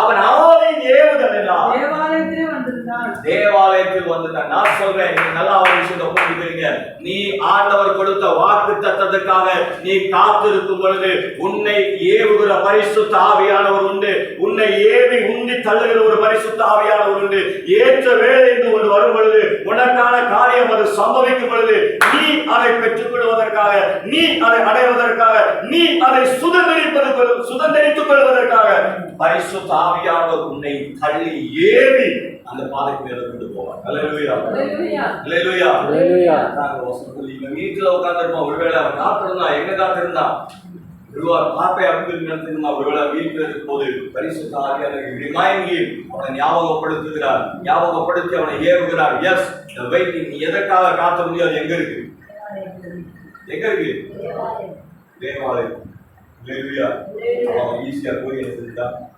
அவன் ஆவின் ஏவுதலினால் தேவாலயத்திலே வந்திருந்தான். தேவாலயத்தில் வந்துட்டான். நான் சொல்றேன் நல்லா ஒரு விஷயத்தை புரிஞ்சுக்கிறீங்க. நீ ஆண்டவர் கொடுத்த வாக்கு தத்தத்துக்காக நீ காத்திருக்கும் பொழுது உன்னை ஏவுகிற பரிசுத்த ஆவியானவர் உண்டு. உன்னை ஏவி உந்தி தள்ளுகிற ஒரு பரிசுத்த ஆவியானவர் உண்டு. ஏற்ற வேலை என்று ஒன்று வரும் பொழுது உனக்கான காரியம் அது சம்பவிக்கும் பொழுது நீ அதை பெற்றுக் கொள்வதற்காக நீ அதை அடைவதற்காக நீ அதை சுதந்திரித்துக் கொள்வதற்காக பரிசுத்த ஆவியானவர் உன்னை தள்ளி ஏவி அந்த பாதைக்கு மேல கொண்டு போவார். அல்லேலூயா அல்லேலூயா அல்லேலூயா Hallelujah. நாங்க வசனத்துல இவன் வீட்டுல உட்கார்ந்திருப்பான். ஒருவேளை அவன் காத்திருந்தான் எங்க காத்திருந்தான்? ஒருவர் பார்ப்பை அப்படின்னு நினைத்திருந்தான் ஒருவேளை வீட்டில் இருக்கும் போது ஆவியானவர் ரிமைண்ட் ஹிம் அவனை ஞாபகப்படுத்துகிறார். ஞாபகப்படுத்தி அவனை ஏவுகிறார். எஸ் இந்த வெயிட்டிங் நீ எதற்காக காத்த முடியாது? எங்க இருக்கு? எங்க இருக்கு? தேவாலயம். 每个月好一些过年之的